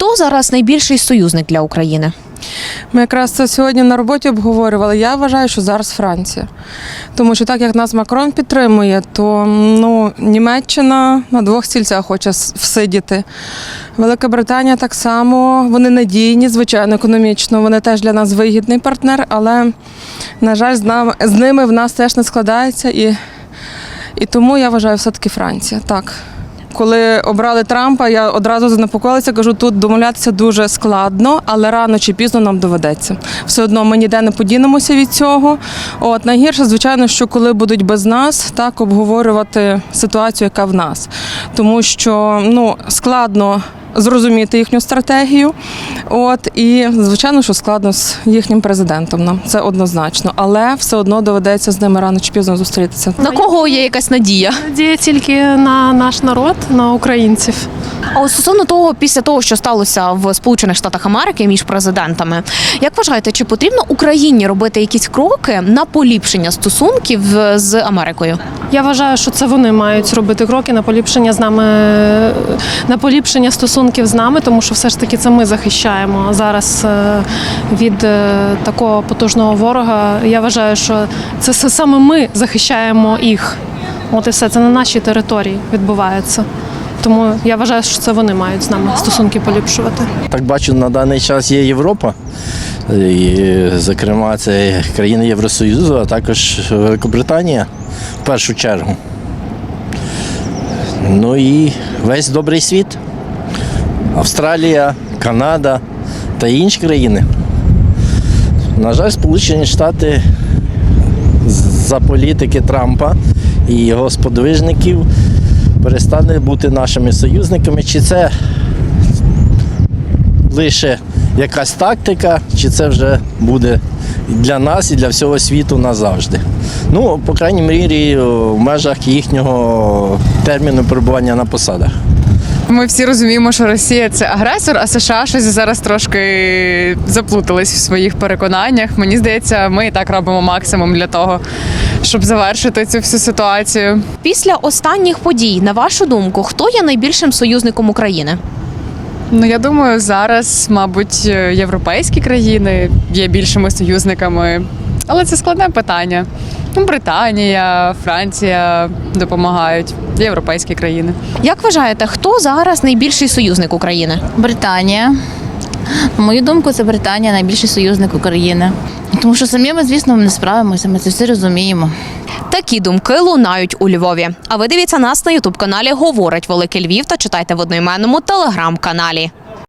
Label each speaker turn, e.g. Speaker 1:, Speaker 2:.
Speaker 1: Хто зараз найбільший союзник для України?
Speaker 2: Ми якраз це сьогодні на роботі обговорювали. Я вважаю, що зараз Франція. Тому що так як нас Макрон підтримує, то ну, Німеччина на двох стільцях хоче всидіти. Велика Британія так само, вони надійні, звичайно, економічно. Вони теж для нас вигідний партнер, але, на жаль, з, нами, з ними в нас теж не складається. І, і тому я вважаю все-таки Франція. Так. Коли обрали Трампа, я одразу занепокоїлася, кажу, тут домовлятися дуже складно, але рано чи пізно нам доведеться. Все одно ми ніде не подінемося від цього. От найгірше, звичайно, що коли будуть без нас, так обговорювати ситуацію, яка в нас, тому що ну складно. Зрозуміти їхню стратегію, от і звичайно, що складно з їхнім президентом. Нам це однозначно, але все одно доведеться з ними рано чи пізно зустрітися.
Speaker 1: На кого є якась надія?
Speaker 3: Надія тільки на наш народ, на українців.
Speaker 1: А от стосовно того, після того, що сталося в Сполучених Штатах Америки між президентами, як вважаєте, чи потрібно Україні робити якісь кроки на поліпшення стосунків з Америкою?
Speaker 3: Я вважаю, що це вони мають робити кроки на поліпшення з нами, на поліпшення стосунків з нами, тому що все ж таки це ми захищаємо зараз е, від е, такого потужного ворога. Я вважаю, що це саме ми захищаємо їх. От і все це на нашій території відбувається. Тому я вважаю, що це вони мають з нами стосунки поліпшувати.
Speaker 4: Так бачу, на даний час є Європа, і, зокрема, це країни Євросоюзу, а також Великобританія в першу чергу. Ну і весь добрий світ. Австралія, Канада та інші країни. На жаль, Сполучені Штати за політики Трампа і його сподвижників перестане бути нашими союзниками. Чи це лише якась тактика, чи це вже буде для нас і для всього світу назавжди. Ну, по крайній мірі, в межах їхнього терміну перебування на посадах.
Speaker 5: Ми всі розуміємо, що Росія це агресор, а США щось зараз трошки заплутались в своїх переконаннях. Мені здається, ми і так робимо максимум для того, щоб завершити цю всю ситуацію.
Speaker 1: Після останніх подій, на вашу думку, хто є найбільшим союзником України?
Speaker 5: Ну я думаю, зараз, мабуть, європейські країни є більшими союзниками, але це складне питання. Ну, Британія, Франція допомагають, європейські країни.
Speaker 1: Як вважаєте, хто зараз найбільший союзник України?
Speaker 6: Британія. На мою думку, це Британія найбільший союзник України. Тому що самі ми, звісно, не справимося, ми це всі розуміємо.
Speaker 1: Такі думки лунають у Львові. А ви дивіться нас на ютуб каналі Говорить Великий Львів та читайте в одноіменному телеграм-каналі.